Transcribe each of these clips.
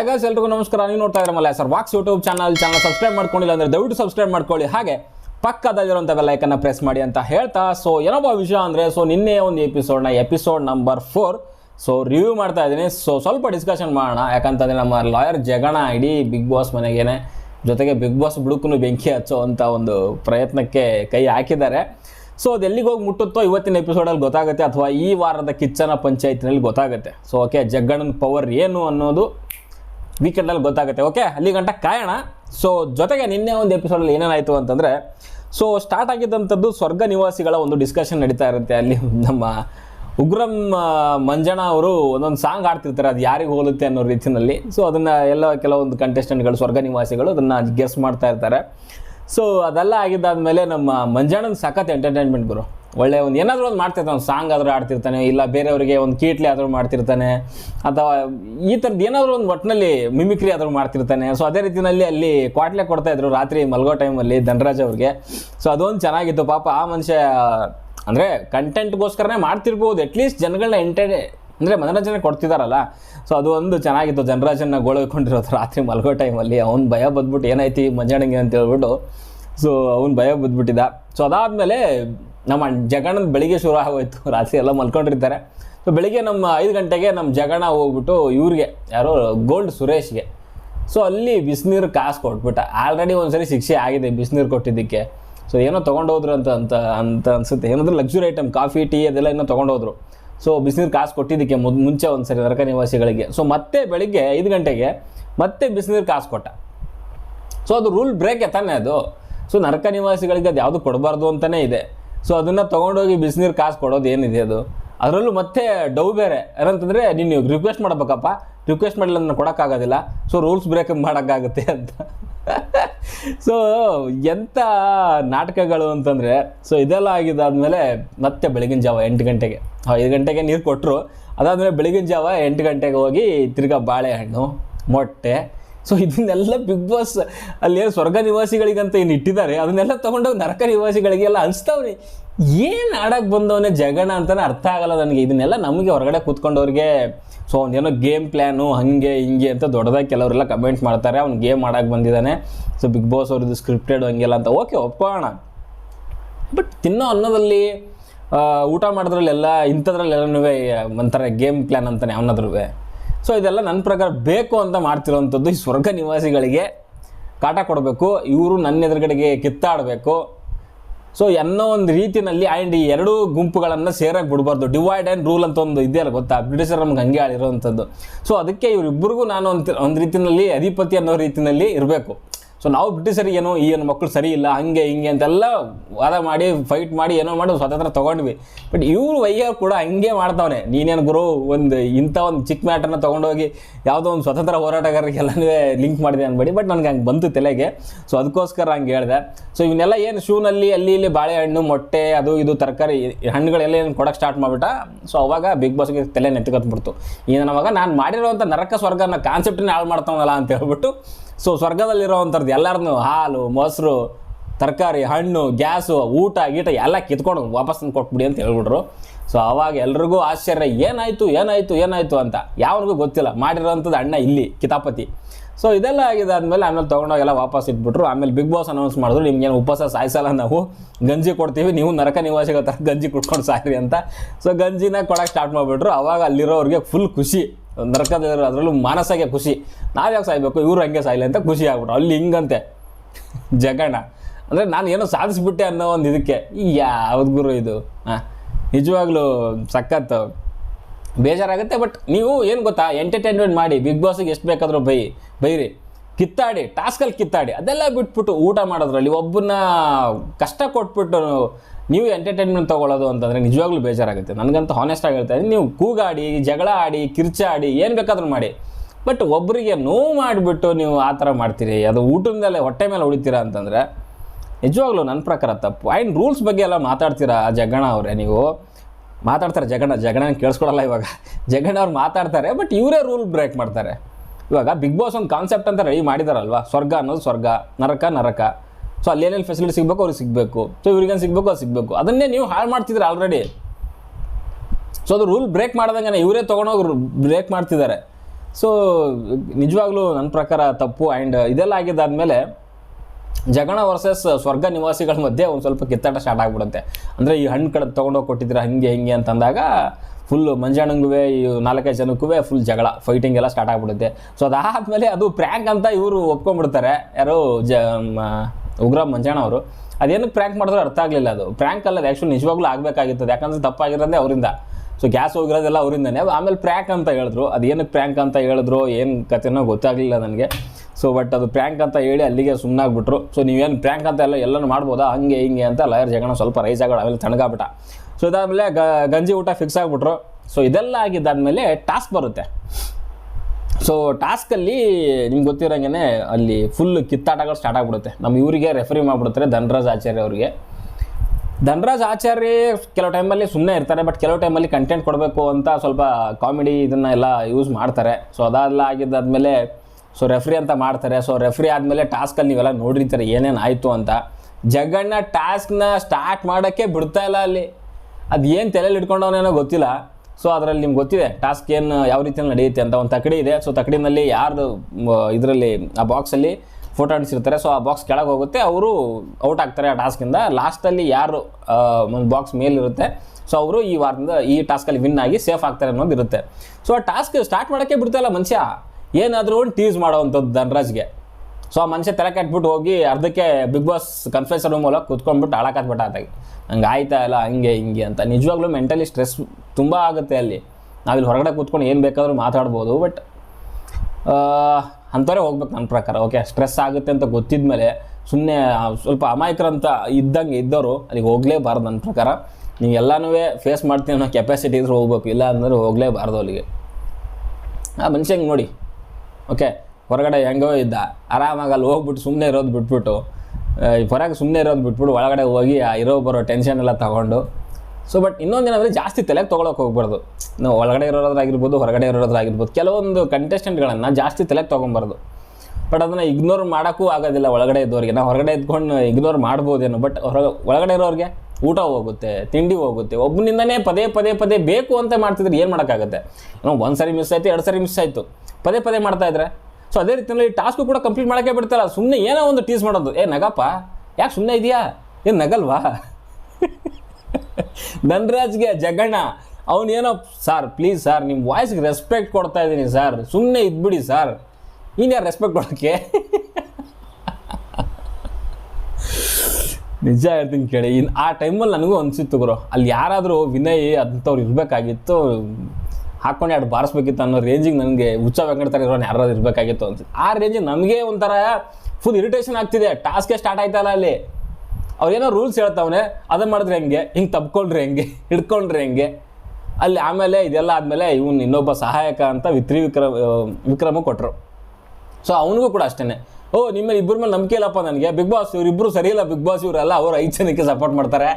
Hi guys ಎಲ್ರಿಗೂ ನಮಸ್ಕಾರ. ನೀವು ನೋಡ್ತಾ Malla sir. Walks YouTube channel channel subscribe ಮಾಡ್ಕೊಂಡಿಲ್ಲ ಅಂದ್ರೆ ದಯವಿಟ್ಟು ಸಬ್ಸ್ಕ್ರೈಬ್ ಮಾಡ್ಕೊಳ್ಳಿ. ಹಾಗೆ ಪಕ್ಕದಲ್ಲಿರುವಂಥ ಬೆಲ್ಲೈಕನ್ನು ಪ್ರೆಸ್ ಮಾಡಿ ಅಂತ ಹೇಳ್ತಾ. ಸೊ ಏನೋ ವಿಷಯ ಅಂದರೆ ಸೊ ನಿನ್ನೆ ಒಂದು ಎಪಿಸೋಡ್ನ episode number four so review ಮಾಡ್ತಾ ಇದ್ದೀನಿ. ಸೊ ಸ್ವಲ್ಪ ಡಿಸ್ಕಷನ್ ಮಾಡೋಣ. ಯಾಕಂತಂದರೆ ನಮ್ಮ ಲಾಯರ್ ಜಗಣ ಇಡೀ ಬಿಗ್ ಬಾಸ್ ಮನೆಗೇನೆ, ಜೊತೆಗೆ ಬಿಗ್ ಬಾಸ್ ಬುಡುಕನ್ನು ಬೆಂಕಿ ಹಚ್ಚೋ ಅಂತ ಒಂದು ಪ್ರಯತ್ನಕ್ಕೆ ಕೈ ಹಾಕಿದ್ದಾರೆ. ಸೊ ಅದು ಎಲ್ಲಿಗೆ ಹೋಗಿ ಮುಟ್ಟುತ್ತೋ ಇವತ್ತಿನ ಎಪಿಸೋಡಲ್ಲಿ ಗೊತ್ತಾಗುತ್ತೆ. ಅಥವಾ ಈ ವಾರದ ಕಿಚ್ಚನ ಪಂಚಾಯತ್ನಲ್ಲಿ ಗೊತ್ತಾಗುತ್ತೆ. ಸೊ ಓಕೆ ಜಗ್ಗಣ್ಣನ ಪವರ್ ಏನು ಅನ್ನೋದು ವೀಕೆಂಡಲ್ಲಿ ಗೊತ್ತಾಗುತ್ತೆ. ಓಕೆ ಅಲ್ಲಿ ಗಂಟ ಕಾಯೋಣ. ಸೊ ಜೊತೆಗೆ ನಿನ್ನೆ ಒಂದು ಎಪಿಸೋಡಲ್ಲಿ ಏನೇನಾಯಿತು ಅಂತಂದರೆ ಸೊ ಸ್ಟಾರ್ಟ್ ಆಗಿದ್ದಂಥದ್ದು ಸ್ವರ್ಗ ನಿವಾಸಿಗಳ ಒಂದು ಡಿಸ್ಕಷನ್ ನಡೀತಾ ಇರುತ್ತೆ. ಅಲ್ಲಿ ನಮ್ಮ ಉಗ್ರಂ ಮಂಜಣ ಅವರು ಒಂದೊಂದು ಸಾಂಗ್ ಆಡ್ತಿರ್ತಾರೆ ಅದು ಯಾರಿಗೆ ಹೋಲುತ್ತೆ ಅನ್ನೋ ರೀತಿಯಲ್ಲಿ. ಸೊ ಅದನ್ನು ಎಲ್ಲ ಕೆಲವೊಂದು ಕಂಟೆಸ್ಟೆಂಟ್ಗಳು ಸ್ವರ್ಗ ನಿವಾಸಿಗಳು ಅದನ್ನು ಗೆಸ್ ಮಾಡ್ತಾ ಇರ್ತಾರೆ. ಸೊ ಅದೆಲ್ಲ ಆಗಿದ್ದಾದ್ಮೇಲೆ ನಮ್ಮ ಮಂಜಣ್ಣನ ಸಖತ್ ಎಂಟರ್ಟೈನ್ಮೆಂಟ್ ಗುರು. ಒಳ್ಳೆ ಒಂದು ಏನಾದರೂ ಒಂದು ಮಾಡ್ತಿರ್ತಾನೆ, ಒಂದು ಸಾಂಗ್ ಆದರೂ ಆಡ್ತಿರ್ತಾನೆ, ಇಲ್ಲ ಬೇರೆಯವರಿಗೆ ಒಂದು ಕೀಟ್ಲಿ ಆದರೂ ಮಾಡ್ತಿರ್ತಾನೆ, ಅಥವಾ ಈ ಥರದ್ದು ಏನಾದರೂ ಒಂದು ಒಟ್ಟಿನಲ್ಲಿ ಮಿಮಿಕ್ರಿ ಆದರೂ ಮಾಡ್ತಿರ್ತಾನೆ. ಸೊ ಅದೇ ರೀತಿಯಲ್ಲಿ ಅಲ್ಲಿ ಕ್ವಾಟ್ಲೆ ಕೊಡ್ತಾ ಇದ್ರು ರಾತ್ರಿ ಮಲ್ಗೋ ಟೈಮಲ್ಲಿ ಧನರಾಜ್ ಅವ್ರಿಗೆ. ಸೊ ಅದೊಂದು ಚೆನ್ನಾಗಿತ್ತು. ಪಾಪ ಆ ಮನುಷ್ಯ, ಅಂದರೆ ಕಂಟೆಂಟ್ಗೋಸ್ಕರನೇ ಮಾಡ್ತಿರ್ಬೋದು. ಅಟ್ಲೀಸ್ಟ್ ಜನಗಳನ್ನ ಎಂಟರ್ ಅಂದರೆ ಮನೋರಂಜನೆ ಕೊಡ್ತಿದಾರಲ್ಲ. ಸೊ ಅದು ಒಂದು ಚೆನ್ನಾಗಿತ್ತು. ಜನರಾಜನ್ನ ಗೋಳಿಕೊಂಡಿರೋದು ರಾತ್ರಿ ಮಲ್ಗೋ ಟೈಮಲ್ಲಿ ಅವ್ನು ಭಯ ಬಂದ್ಬಿಟ್ಟು, ಏನಾಯ್ತು ಮಂಜಾಣಿಗೆ? ಅಂತ ಹೇಳ್ಬಿಟ್ಟು ಸೊ ಅವ್ನು ಭಯ ಬಂದ್ಬಿಟ್ಟಿದ್ದ. ಸೊ ಅದಾದಮೇಲೆ ನಮ್ಮ ಜಗಣ್ಣನ ಬೆಳಿಗ್ಗೆ ಶುರು ಆಗೋಯ್ತು. ರಾತ್ರಿ ಎಲ್ಲ ಮಲ್ಕೊಂಡಿರ್ತಾರೆ. ಸೊ ಬೆಳಿಗ್ಗೆ ನಮ್ಮ ಐದು ಗಂಟೆಗೆ ನಮ್ಮ ಜಗಣ ಹೋಗ್ಬಿಟ್ಟು ಇವ್ರಿಗೆ, ಯಾರೋ ಗೋಲ್ಡ್ ಸುರೇಶ್ಗೆ. ಸೊ ಅಲ್ಲಿ ಬಿಸಿನೀರು ಕಾಸು ಕೊಟ್ಬಿಟ್ಟ. ಆಲ್ರೆಡಿ ಒಂದ್ಸರಿ ಶಿಕ್ಷೆ ಆಗಿದೆ ಬಿಸಿನೀರು ಕೊಟ್ಟಿದ್ದಕ್ಕೆ. ಸೊ ಏನೋ ತೊಗೊಂಡೋದ್ರು ಅಂತ ಅಂತ ಅಂತ ಅನ್ಸುತ್ತೆ. ಏನಾದರೂ ಲಕ್ಸುರಿ ಐಟಮ್ ಕಾಫಿ ಟೀ ಅದೆಲ್ಲ ಏನೋ ತೊಗೊಂಡೋದ್ರು. ಸೊ ಬಿಸಿನೀರು ಕಾಸು ಕೊಟ್ಟಿದ್ದಕ್ಕೆ ಮುದ್ ಮುಂಚೆ ಒಂದ್ಸರಿ ನರಕ ನಿವಾಸಿಗಳಿಗೆ. ಸೊ ಮತ್ತೆ ಬೆಳಿಗ್ಗೆ ಐದು ಗಂಟೆಗೆ ಮತ್ತೆ ಬಿಸಿನೀರು ಕಾಸು ಕೊಟ್ಟ. ಸೊ ಅದು ರೂಲ್ ಬ್ರೇಕ್ ತಾನೇ ಅದು? ಸೊ ನರಕ ನಿವಾಸಿಗಳಿಗೆ ಅದು ಯಾವುದು ಕೊಡಬಾರ್ದು ಅಂತಲೇ ಇದೆ. ಸೊ ಅದನ್ನು ತೊಗೊಂಡೋಗಿ ಬಿಸಿನೀರು ಕಾಸು ಕೊಡೋದು ಏನಿದೆ ಅದು? ಅದರಲ್ಲೂ ಮತ್ತೆ ಡೌ ಬೇರೆ. ಏನಂತಂದರೆ ನೀನು ರಿಕ್ವೆಸ್ಟ್ ಮಾಡಬೇಕಪ್ಪ. ರಿಕ್ವೆಸ್ಟ್ ಮಾಡಲಿಲ್ಲ ನಾನು ಕೊಡೋಕ್ಕಾಗೋದಿಲ್ಲ. ಸೊ ರೂಲ್ಸ್ ಬ್ರೇಕ್ ಮಾಡೋಕ್ಕಾಗುತ್ತೆ ಅಂತ. ಸೊ ಎಂಥ ನಾಟಕಗಳು ಅಂತಂದರೆ ಸೊ ಇದೆಲ್ಲ ಆಗಿದ್ದಾದಮೇಲೆ ಮತ್ತೆ ಬೆಳಗಿನ ಜಾವ ಎಂಟು ಗಂಟೆಗೆ. ಐದು ಗಂಟೆಗೆ ನೀರು ಕೊಟ್ಟರು ಅದಾದಮೇಲೆ ಬೆಳಗಿನ ಜಾವ ಎಂಟು ಗಂಟೆಗೆ ಹೋಗಿ ತಿರ್ಗಾ ಬಾಳೆಹಣ್ಣು, ಮೊಟ್ಟೆ ಸೊ ಇದನ್ನೆಲ್ಲ ಬಿಗ್ ಬಾಸ್ ಅಲ್ಲಿ ಸ್ವರ್ಗ ನಿವಾಸಿಗಳಿಗಂತ ಏನು ಇಟ್ಟಿದ್ದಾರೆ. ಅದನ್ನೆಲ್ಲ ತೊಗೊಂಡೋಗಿ ನರಕ ನಿವಾಸಿಗಳಿಗೆಲ್ಲ ಅನಿಸ್ತಾವ್ರಿ ಏನು ಆಡಕ್ಕೆ ಬಂದವನೇ ಜಗಣ ಅಂತಲೇ ಅರ್ಥ ಆಗಲ್ಲ ನನಗೆ. ಇದನ್ನೆಲ್ಲ ನಮಗೆ ಹೊರಗಡೆ ಕೂತ್ಕೊಂಡವ್ರಿಗೆ ಸೊ ಅವನೇನೋ ಗೇಮ್ ಪ್ಲ್ಯಾನು ಹಾಗೆ, ಹಿಂಗೆ ಅಂತ ದೊಡ್ಡದಾಗಿ ಕೆಲವರೆಲ್ಲ ಕಮೆಂಟ್ ಮಾಡ್ತಾರೆ. ಅವ್ನು ಗೇಮ್ ಆಡಕ್ಕೆ ಬಂದಿದ್ದಾನೆ. ಸೊ ಬಿಗ್ ಬಾಸ್ ಅವ್ರದ್ದು ಸ್ಕ್ರಿಪ್ಟೆಡ್ ಹಂಗೆಲ್ಲ ಅಂತ. ಓಕೆ ಒಪ್ಕೋಣ ಬಟ್ ತಿನ್ನೋ ಅನ್ನೋದಲ್ಲಿ ಊಟ ಮಾಡೋದ್ರಲ್ಲೆಲ್ಲ, ಇಂಥದ್ರಲ್ಲೆಲ್ಲನೂ ಒಂಥರ ಗೇಮ್ ಪ್ಲ್ಯಾನ್ ಅಂತಾನೆ ಅವನಾದ್ರೂ ಸೊ ಇದೆಲ್ಲ ನನ್ನ ಪ್ರಕಾರ ಬೇಕು ಅಂತ ಮಾಡ್ತಿರೋವಂಥದ್ದು ಈ ಸ್ವರ್ಗ ನಿವಾಸಿಗಳಿಗೆ ಕಾಟ ಕೊಡಬೇಕು. ಇವರು ನನ್ನ ಎದುರುಗಡೆಗೆ ಕಿತ್ತಾಡಬೇಕು. ಸೊ ಅನ್ನೋ ಒಂದು ರೀತಿಯಲ್ಲಿ ಆ್ಯಂಡ್ ಈ ಎರಡೂ ಗುಂಪುಗಳನ್ನು ಸೇರಕ್ಕೆ ಬಿಡಬಾರ್ದು. ಡಿವೈಡ್ ಆ್ಯಂಡ್ ರೂಲ್ ಅಂತ ಒಂದು ಇದೆಯಲ್ಲ ಗೊತ್ತಾ? ಬ್ರಿಟಿಷರ್ ನಮ್ಗೆ ಹಂಗೆ ಆಳಿರೋವಂಥದ್ದು ಸೊ ಅದಕ್ಕೆ ಇವರಿಬ್ಬರಿಗೂ ನಾನು ಒಂದು ರೀತಿಯಲ್ಲಿ ಅಧಿಪತಿ ಅನ್ನೋ ರೀತಿಯಲ್ಲಿ ಇರಬೇಕು. ಸೊ ನಾವು ಬ್ರಿಟಿಷರಿಗೆ ಏನೋ, ಈ ಏನು ಮಕ್ಕಳು ಸರಿ ಇಲ್ಲ, ಹಂಗೆ, ಹಿಂಗೆ ಅಂತೆಲ್ಲ ವಾದ ಮಾಡಿ ಫೈಟ್ ಮಾಡಿ, ಏನೋ ಮಾಡಿ ಸ್ವಾತಂತ್ರ್ಯ ತೊಗೊಂಡ್ವಿ. ಬಟ್ ಇವರು ವೈಯರ್ ಕೂಡ ಹಂಗೆ ಮಾಡ್ತಾವನೆ ನೀನೇನು ಗುರು, ಒಂದು ಇಂಥ ಒಂದು ಚಿಕ್ಕ ಮ್ಯಾಟರ್ನ ತೊಗೊಂಡೋಗಿ ಯಾವುದೋ ಒಂದು ಸ್ವತಂತ್ರ ಹೋರಾಟಗಾರರಿಗೆಲ್ಲನೂ ಲಿಂಕ್ ಮಾಡಿದೆ ಅನ್ಬೇಡಿ ಬಟ್ ನನಗೆ ಹಂಗೆ ಬಂತು ತಲೆಗೆ. ಸೊ ಅದಕ್ಕೋಸ್ಕರ ಹಂಗೆ ಹೇಳಿದೆ. ಸೊ ಇವನ್ನೆಲ್ಲ ಏನು ಶೂನಲ್ಲಿ, ಅಲ್ಲಿ, ಇಲ್ಲಿ ಬಾಳೆಹಣ್ಣು, ಮೊಟ್ಟೆ, ಅದು ಇದು ತರಕಾರಿ, ಹಣ್ಣುಗಳೆಲ್ಲ ಏನು ಕೊಡೋಕ್ಕೆ ಸ್ಟಾರ್ಟ್ ಮಾಡಿಬಿಟ್ಟ? ಸೊ ಅವಾಗ ಬಿಗ್ ಬಾಸ್ಗೆ ತಲೆ ನೆತ್ಕೊತ್ಬಿಡ್ತು. ಈಗ ನವಾಗ ನಾನು ಮಾಡಿರೋವಂಥ ನರಕ ಸ್ವರ್ಗನ ಕಾನ್ಸೆಪ್ಟನ್ನ ಹಾಳು ಮಾಡ್ತಾವಲ್ಲ ಅಂತ ಹೇಳ್ಬಿಟ್ಟು ಸೊ ಸ್ವರ್ಗದಲ್ಲಿರೋವಂಥದ್ದು ಎಲ್ಲರನ್ನೂ ಹಾಲು, ಮೊಸರು, ತರಕಾರಿ, ಹಣ್ಣು, ಗ್ಯಾಸು, ಊಟ, ಗೀಟ ಎಲ್ಲ ಕಿತ್ಕೊಂಡು ವಾಪಸ್ ಕೊಟ್ಬಿಡಿ ಅಂತ ಹೇಳ್ಬಿಟ್ರು. ಸೊ ಅವಾಗ ಎಲ್ರಿಗೂ ಆಶ್ಚರ್ಯ, ಏನಾಯಿತು ಏನಾಯಿತು ಏನಾಯಿತು ಅಂತ. ಯಾವನಿಗೂ ಗೊತ್ತಿಲ್ಲ. ಮಾಡಿರೋವಂಥದ್ದು ಅಣ್ಣ ಇಲ್ಲಿ, ಕಿತಾಪತಿ. ಸೊ ಇದೆಲ್ಲ ಆಗಿದೆ ಆಗಿದಾದ್ಮೇಲೆ ಆಮೇಲೆ ತೊಗೊಂಡೋಗೆಲ್ಲ ವಾಪಸ್ ಇಟ್ಬಿಟ್ರು ಆಮೇಲೆ ಬಿಗ್ ಬಾಸ್ ಅನೌನ್ಸ್ ಮಾಡಿದ್ರು, ನಿಮ್ಗೇನು ಉಪವಾಸ ಸಾಯಿಸಲ್ಲ ನಾವು? ಗಂಜಿ ಕೊಡ್ತೀವಿ, ನೀವು ನರಕ ನಿವಾಸಿಗಳ ಥರ ಗಂಜಿ ಕುಟ್ಕೊಂಡು ಸಾಯ್ರಿ ಅಂತ. ಸೊ ಗಂಜಿನ ಕೊಡೋಕೆ ಸ್ಟಾರ್ಟ್ ಮಾಡಿಬಿಟ್ರು. ಅವಾಗ ಅಲ್ಲಿರೋರಿಗೆ ಫುಲ್ ಖುಷಿ. ನರಕದಲ್ಲಿರೋ ಅದರಲ್ಲೂ ಮಾನಸಗೆ ಖುಷಿ. ನಾವ್ಯಾಕೆ ಸಾಯ್ಬೇಕು? ಇವ್ರು ಹಂಗೆ ಸಾಯ್ಲಿ ಅಂತ ಖುಷಿ ಆಗ್ಬಿಟ್ರು. ಅಲ್ಲಿ ಹಿಂಗಂತೆ. ಜಗಣ. ಅಂದರೆ ನಾನು ಏನೋ ಸಾಧಿಸ್ಬಿಟ್ಟೆ ಅನ್ನೋ ಒಂದು ಇದಕ್ಕೆ. ಯಾವ್ದು ಗುರು ಇದು? ಹಾಂ? ನಿಜವಾಗ್ಲೂ ಸಖತ್ತು. ಬೇಜಾರಾಗುತ್ತೆ, ಬಟ್ ನೀವು ಏನು ಗೊತ್ತಾ? ಎಂಟರ್ಟೈನ್ಮೆಂಟ್ ಮಾಡಿ, ಬಿಗ್ ಬಾಸಿಗೆ ಎಷ್ಟು ಬೇಕಾದರೂ ಬೈ, ಬೈರಿ. ಕಿತ್ತಾಡಿ, ಟಾಸ್ಕಲ್ಲಿ ಕಿತ್ತಾಡಿ, ಅದೆಲ್ಲ ಬಿಟ್ಬಿಟ್ಟು ಊಟ ಮಾಡೋದ್ರಲ್ಲಿ ಒಬ್ಬನ್ನ ಕಷ್ಟ ಕೊಟ್ಬಿಟ್ಟು ನೀವು ಎಂಟರ್ಟೈನ್ಮೆಂಟ್ ತೊಗೊಳ್ಳೋದು ಅಂತಂದರೆ ನಿಜವಾಗ್ಲೂ ಬೇಜಾರಾಗುತ್ತೆ. ನನಗಂತೂ ಹಾನೆಸ್ಟಾಗಿ ಹೇಳ್ತಾ ಇದ್ದೀನಿ. ನೀವು ಕೂಗಾಡಿ, ಜಗಳ ಆಡಿ ಕಿರ್ಚಾಡಿ ಏನು ಬೇಕಾದರೂ ಮಾಡಿ. ಬಟ್ ಒಬ್ಬರಿಗೆ ನೋವು ಮಾಡಿಬಿಟ್ಟು ನೀವು ಆ ಥರ ಮಾಡ್ತೀರಿ, ಅದು ಊಟದಿಂದಲೇ ಹೊಟ್ಟೆ ಮೇಲೆ ಉಳಿತೀರಾ ಅಂತಂದರೆ, ನಿಜವಾಗ್ಲೂ ನನ್ನ ಪ್ರಕಾರ ತಪ್ಪು. ಆ್ಯಂಡ್ ರೂಲ್ಸ್ ಬಗ್ಗೆ ಎಲ್ಲ ಮಾತಾಡ್ತೀರಾ ಜಗಣ ಅವರೇ ನೀವು? ಮಾತಾಡ್ತಾರೆ ಜಗಣ ಜಗಣ ಕೇಳಿಸ್ಕೊಡಲ್ಲ ಇವಾಗ. ಜಗಣ ಅವ್ರು ಮಾತಾಡ್ತಾರೆ ಬಟ್ ಇವರೇ ರೂಲ್ ಬ್ರೇಕ್ ಮಾಡ್ತಾರೆ. ಇವಾಗ ಬಿಗ್ ಬಾಸ್ ಒಂದು ಕಾನ್ಸೆಪ್ಟ್ ಅಂತ ರೆಡಿ ಮಾಡಿದಾರಲ್ವಾ? ಸ್ವರ್ಗ ಅನ್ನೋದು ಸ್ವರ್ಗ, ನರಕ ನರಕ. ಸೊ ಅಲ್ಲಿ ಏನೇನು ಫೆಸಿಲಿಟಿ ಸಿಗಬೇಕು, ಅವ್ರಿಗೆ ಸಿಗಬೇಕು. ಸೊ ಇವ್ರಿಗೇನು ಸಿಗಬೇಕು, ಅದು ಸಿಗಬೇಕು. ಅದನ್ನೇ ನೀವು ಹಾಳು ಮಾಡ್ತಿದ್ರೆ ಆಲ್ರೆಡಿ ಸೊ ಅದು ರೂಲ್ ಬ್ರೇಕ್ ಮಾಡ್ದಂಗೆ ಇವರೇ ತೊಗೊಂಡೋಗಿ ಬ್ರೇಕ್ ಮಾಡ್ತಿದ್ದಾರೆ. ಸೊ ನಿಜವಾಗ್ಲೂ ನನ್ನ ಪ್ರಕಾರ ತಪ್ಪು ಆ್ಯಂಡ್ ಇದೆಲ್ಲ ಆಗಿದ್ದಾದಮೇಲೆ ಜಗಣ ವರ್ಸಸ್ ಸ್ವರ್ಗ ನಿವಾಸಿಗಳ ಮಧ್ಯೆ ಒಂದು ಸ್ವಲ್ಪ ಕಿತ್ತಾಟ ಸ್ಟಾರ್ಟ್ ಆಗಿಬಿಡುತ್ತೆ. ಅಂದರೆ ಈ ಹಣ್ಣು ಕಡೆ ತೊಗೊಂಡೋಗಿ ಕೊಟ್ಟಿದ್ರೆ ಹಂಗೆ, ಹಿಂಗೆ ಅಂತಂದಾಗ ಫುಲ್ ಮಂಜಾಣಂಗುವೆ, ಈ ನಾಲ್ಕೈದು ಜನಕ್ಕೂ ಫುಲ್ ಜಗಳ ಫೈಟಿಂಗ್ ಎಲ್ಲ ಸ್ಟಾರ್ಟ್ ಆಗಿಬಿಡುತ್ತೆ. ಸೊ ಅದಾದಮೇಲೆ ಅದು ಪ್ರ್ಯಾಂಕ್ ಅಂತ ಇವರು ಒಪ್ಕೊಂಡ್ಬಿಡ್ತಾರೆ. ಯಾರೋ ಜ ಉಗ್ರ ಮಂಜಾಣ ಅವರು ಅದೇನಕ್ಕೆ ಪ್ರ್ಯಾಂಕ್ ಮಾಡಿದ್ರು ಅರ್ಥ ಆಗಲಿಲ್ಲ ಅದು. ಪ್ರ್ಯಾಂಕ್ ಅಲ್ಲ ಆ್ಯಕ್ಚುಲಿ ನಿಜವಾಗ್ಲೂ ಆಗಬೇಕಾಗಿತ್ತು ಯಾಕಂದ್ರೆ ತಪ್ಪಾಗಿರೋದೇ ಅವರಿಂದ. ಸೊ ಗ್ಯಾಸ್ ಹೋಗಿರೋದೆಲ್ಲ ಅವರಿಂದನೇ. ಆಮೇಲೆ ಪ್ರ್ಯಾಂಕ್ ಅಂತ ಹೇಳಿದ್ರು. ಅದು ಏನಕ್ಕೆ ಪ್ರ್ಯಾಂಕ್ ಅಂತ ಹೇಳಿದ್ರು, ಏನು ಕಥೆನೋ ಗೊತ್ತಾಗಲಿಲ್ಲ ನನಗೆ. ಸೊ ಬಟ್ ಅದು ಪ್ರ್ಯಾಂಕ್ ಅಂತ ಹೇಳಿ ಅಲ್ಲಿಗೆ ಸುಮ್ಮನಾಗ್ಬಿಟ್ರು ಸೊ ನೀವೇನು ಪ್ರ್ಯಾಂಕ್ ಅಂತ ಎಲ್ಲ ಎಲ್ಲನೂ ಮಾಡ್ಬೋದಾ? ಹಂಗೆ ಹಿಂಗೆ ಅಂತ ಲಯರ್ ಜಗಣ ಸ್ವಲ್ಪ ರೈಸ್ ಆಗೋಣ ಆಮೇಲೆ ತಣ್ಣಗಾಗ್ಬಿಟ್ಟ ಸೊ ಇದಾದಮೇಲೆ ಗಂಜಿ ಊಟ ಫಿಕ್ಸ್ ಆಗಿಬಿಟ್ರು. ಸೊ ಇದೆಲ್ಲ ಆಗಿದ್ದಾದಮೇಲೆ ಟಾಸ್ಕ್ ಬರುತ್ತೆ. ಸೊ ಟಾಸ್ಕಲ್ಲಿ ನಿಮ್ಗೆ ಗೊತ್ತಿರೋಂಗೆ ಅಲ್ಲಿ ಫುಲ್ ಕಿತ್ತಾಟಗಳು ಸ್ಟಾರ್ಟ್ ಆಗಿಬಿಡುತ್ತೆ. ನಮ್ಮ ಇವರಿಗೆ ರೆಫರಿ ಮಾಡಿಬಿಡ್ತಾರೆ ಧನರಾಜ್ ಆಚಾರ್ಯ ಅವರಿಗೆ. ಧನರಾಜ್ ಆಚಾರ್ಯ ಕೆಲವು ಟೈಮಲ್ಲಿ ಸುಮ್ಮನೆ ಇರ್ತಾರೆ ಬಟ್ ಕೆಲವು ಟೈಮಲ್ಲಿ ಕಂಟೆಂಟ್ ಕೊಡಬೇಕು ಅಂತ ಸ್ವಲ್ಪ ಕಾಮಿಡಿ ಇದನ್ನ ಎಲ್ಲ ಯೂಸ್ ಮಾಡ್ತಾರೆ. ಸೊ ಅದೆಲ್ಲ ಆಗಿದ್ದಾದ್ಮೇಲೆ ಸೊ ರೆಫ್ರಿ ಅಂತ ಮಾಡ್ತಾರೆ. ಸೊ ರೆಫ್ರಿ ಆದಮೇಲೆ ಟಾಸ್ಕಲ್ಲಿ ನೀವೆಲ್ಲ ನೋಡಿರ್ತಾರೆ, ಏನೇನು ಆಯಿತು ಅಂತ. ಜಗಣ್ಣ ಟಾಸ್ಕ್ನ ಸ್ಟಾರ್ಟ್ ಮಾಡೋಕ್ಕೆ ಬಿಡ್ತಾ ಇಲ್ಲ ಅಲ್ಲಿ. ಅದು ಏನು ತಲೆಯಲ್ಲಿ ಇಟ್ಕೊಂಡವನೇನೋ ಗೊತ್ತಿಲ್ಲ. ಸೊ ಅದರಲ್ಲಿ ನಿಮ್ಗೆ ಗೊತ್ತಿದೆ ಟಾಸ್ಕ್ ಏನು, ಯಾವ ರೀತಿಯಲ್ಲಿ ನಡೆಯುತ್ತೆ ಅಂತ ಒಂದು ತಕಡಿ ಇದೆ. ಸೊ ತಕಡಿನಲ್ಲಿ ಯಾರು ಇದರಲ್ಲಿ, ಆ ಬಾಕ್ಸಲ್ಲಿ ಫೋಟೋ ಅಂಟಿಸಿರ್ತಾರೆ. ಸೊ ಆ ಬಾಕ್ಸ್ ಕೆಳಗೆ ಹೋಗುತ್ತೆ, ಅವರು ಔಟ್ ಆಗ್ತಾರೆ ಆ ಟಾಸ್ಕಿಂದ ಲಾಸ್ಟಲ್ಲಿ ಯಾರು ಒಂದು ಬಾಕ್ಸ್ ಮೇಲಿರುತ್ತೆ ಸೊ ಅವರು ಈ ವಾರದಿಂದ ಈ ಟಾಸ್ಕಲ್ಲಿ ವಿನ್ ಆಗಿ ಸೇಫ್ ಆಗ್ತಾರೆ ಅನ್ನೋದು ಇರುತ್ತೆ. ಸೊ ಆ ಟಾಸ್ಕ್ ಸ್ಟಾರ್ಟ್ ಮಾಡೋಕ್ಕೆ ಬಿಡ್ತಾ ಇಲ್ಲ ಮನುಷ್ಯ? ಏನಾದರೂ ಒಂದು ಟೀಸ್ ಮಾಡೋವಂಥದ್ದು ಧನರಾಜ್ಗೆ. ಸೊ ಆ ಮನುಷ್ಯ ತಲೆ ಕಟ್ಬಿಟ್ಟು ಹೋಗಿ ಅರ್ಧಕ್ಕೆ ಬಿಗ್ ಬಾಸ್ ಕನ್ಫೆಸರ್ ರೂಮ್ ಒಳಗೆ ಕುತ್ಕೊಂಡ್ಬಿಟ್ಟು ಹಾಳಾಕತ್ಬಿಟ್ಟ ಆತಾಗಿ ಹಂಗೆ ಆಯ್ತಾ ಇಲ್ಲ, ಹಂಗೆ, ಹಿಂಗೆ ಅಂತ. ನಿಜವಾಗ್ಲೂ ಮೆಂಟಲಿ ಸ್ಟ್ರೆಸ್ ತುಂಬ ಆಗುತ್ತೆ ಅಲ್ಲಿ. ನಾವಿಲ್ಲಿ ಹೊರಗಡೆ ಕೂತ್ಕೊಂಡು ಏನು ಬೇಕಾದರೂ ಮಾತಾಡ್ಬೋದು ಬಟ್ ಅಂಥವ್ರೆ ಹೋಗ್ಬೇಕು ನನ್ನ ಪ್ರಕಾರ ಓಕೆ ಸ್ಟ್ರೆಸ್ ಆಗುತ್ತೆ ಅಂತ ಗೊತ್ತಿದ್ಮೇಲೆ ಸುಮ್ಮನೆ ಸ್ವಲ್ಪ ಅಮಾಯಕರಂತ ಇದ್ದಂಗೆ ಇದ್ದವರು ಅಲ್ಲಿಗೆ ಹೋಗಲೇಬಾರ್ದು ನನ್ನ ಪ್ರಕಾರ. ನೀವು ಎಲ್ಲನೂ ಫೇಸ್ ಮಾಡ್ತೀನಿ ಅನ್ನೋ ಕೆಪಾಸಿಟಿ ಇದ್ರೆ ಹೋಗ್ಬೇಕು ಇಲ್ಲ ಅಂದರೆ ಹೋಗಲೇಬಾರ್ದು ಅಲ್ಲಿಗೆ. ಆ ಮನುಷ್ಯಂಗೆ ನೋಡಿ ಓಕೆ ಹೊರಗಡೆ ಹೆಂಗೋ ಇದ್ದ. ಆರಾಮಾಗಿ ಅಲ್ಲಿ ಹೋಗ್ಬಿಟ್ಟು ಸುಮ್ಮನೆ ಇರೋದು ಬಿಟ್ಬಿಟ್ಟು ಹೊರಗೆ ಸುಮ್ಮನೆ ಇರೋದು ಬಿಟ್ಬಿಟ್ಟು ಒಳಗಡೆ ಹೋಗಿ ಆ ಇರೋ ಬರೋ ಟೆನ್ಷನ್ ಎಲ್ಲ ತೊಗೊಂಡು. ಸೊ ಬಟ್ ಇನ್ನೊಂದೇನಂದರೆ ಜಾಸ್ತಿ ತಲೆಗೆ ತೊಗೊಳಕ್ಕೆ ಹೋಗ್ಬಾರ್ದು. ನಾವು ಒಳಗಡೆ ಇರೋದ್ರಾಗಿರ್ಬೋದು ಹೊರಗಡೆ ಇರೋದ್ರಾಗಿರ್ಬೋದು ಕೆಲವೊಂದು ಕಂಟೆಸ್ಟೆಂಟ್ಗಳನ್ನು ಜಾಸ್ತಿ ತಲೆಗೆ ತೊಗೊಬಾರ್ದು. ಬಟ್ ಅದನ್ನು ಇಗ್ನೋರ್ ಮಾಡೋಕ್ಕೂ ಆಗೋದಿಲ್ಲ ಒಳಗಡೆ ಇದ್ದವ್ರಿಗೆ ನಾವು ಹೊರಗಡೆ ಇದ್ಕೊಂಡು ಇಗ್ನೋರ್ ಮಾಡ್ಬೋದೇನೋ ಬಟ್ ಹೊರ ಒಳಗಡೆ ಇರೋರಿಗೆ ಊಟ ಹೋಗುತ್ತೆ, ತಿಂಡಿ ಹೋಗುತ್ತೆ ಒಬ್ಬನಿಂದನೇ ಪದೇ ಪದೇ ಪದೇ ಬೇಕು ಅಂತ ಮಾಡ್ತಿದ್ರೆ ಏನು ಮಾಡೋಕ್ಕಾಗುತ್ತೆ? ನಾವು ಒಂದು ಸರಿ ಮಿಸ್ ಆಯಿತು ಎರಡು ಸರಿ ಮಿಸ್ ಆಯಿತು. ಪದೇ ಪದೇ ಮಾಡ್ತಾ ಇದ್ರೆ ಸೊ ಅದೇ ರೀತಿಯಲ್ಲಿ ಟಾಸ್ಕು ಕೂಡ ಕಂಪ್ಲೀಟ್ ಮಾಡೋಕ್ಕೆ ಬಿಡ್ತಾರೆ ಸುಮ್ಮನೆ ಏನೋ ಒಂದು ಟೀಸ್ ಮಾಡೋದು. ಏ, ನಗಪ್ಪ, ಯಾಕೆ ಸುಮ್ಮನೆ ಇದೆಯಾ? ಏನು ನಗಲ್ವಾ? ಧನ್ರಾಜ್ಗೆ ಜಗಣ್ಣ ಅವನೇನೋ ಸರ್ ಪ್ಲೀಸ್ ಸರ್ ನಿಮ್ಮ ವಾಯ್ಸ್ಗೆ ರೆಸ್ಪೆಕ್ಟ್ ಕೊಡ್ತಾ ಇದ್ದೀನಿ ಸರ್ ಸುಮ್ಮನೆ ಇದ್ಬಿಡಿ ಸರ್. ಯಾರು ರೆಸ್ಪೆಕ್ಟ್ ಕೊಡೋಕ್ಕೆ ನಿಜ ಹೇಳ್ತೀನಿ ಕೇಳಿ ಇನ್ನು ಆ ಟೈಮಲ್ಲಿ ನನಗೂ ಅನಿಸಿತ್ತು ಗುರು, ಅಲ್ಲಿ ಯಾರಾದರೂ ವಿನಯ್ ಅಂಥವ್ರು ಇರಬೇಕಾಗಿತ್ತು ಹಾಕ್ಕೊಂಡು ಎರಡು ಬಾರಿಸ್ಬೇಕಿತ್ತು ಅನ್ನೋ ರೇಂಜಿಗೆ ನನಗೆ ಹುಚ್ಚ ವೆಂಕಟತಾರೆ ಇರೋನು ಯಾರಾದ್ರು ಇರಬೇಕಾಗಿತ್ತು ಅಂತ. ಆ ರೇಂಜಿಗೆ ನಮಗೆ ಒಂಥರ ಫುಲ್ ಇರಿಟೇಷನ್ ಆಗ್ತಿದೆ. ಟಾಸ್ಕೇ ಸ್ಟಾರ್ಟ್ ಆಯ್ತಲ್ಲ ಅಲ್ಲಿ. ಅವ್ರೇನೋ ರೂಲ್ಸ್ ಹೇಳ್ತಾವನೆ ಅದನ್ನ ಮಾಡಿದ್ರೆ ಹೆಂಗೆ? ಹಿಂಗೆ ತಪ್ಕೊಂಡ್ರೆ ಹೆಂಗೆ? ಹಿಡ್ಕೊಂಡ್ರೆ ಹೆಂಗೆ? ಅಲ್ಲಿ ಆಮೇಲೆ ಇದೆಲ್ಲ ಆದಮೇಲೆ ಇವನು ಇನ್ನೊಬ್ಬ ಸಹಾಯಕ ಅಂತ ವಿತ್ರಿ ವಿಕ್ರಮ ವಿಕ್ರಮ ಕೊಟ್ಟರು ಸೊ ಅವನಿಗೂ ಕೂಡ ಅಷ್ಟೇ ಓ, ನಿಮ್ಮ ಇಬ್ಬರ ಮೇಲೆ ನಂಬಿಕೆ ಇಲ್ಲಪ್ಪ ನನಗೆ. ಬಿಗ್ ಬಾಸ್ ಇವರಿಬ್ಬರು ಸರಿ ಇಲ್ಲ ಬಿಗ್ ಬಾಸ್ ಇವರೆಲ್ಲ ಅವರು ಐದು ಜನಕ್ಕೆ ಸಪೋರ್ಟ್ ಮಾಡ್ತಾರೆ.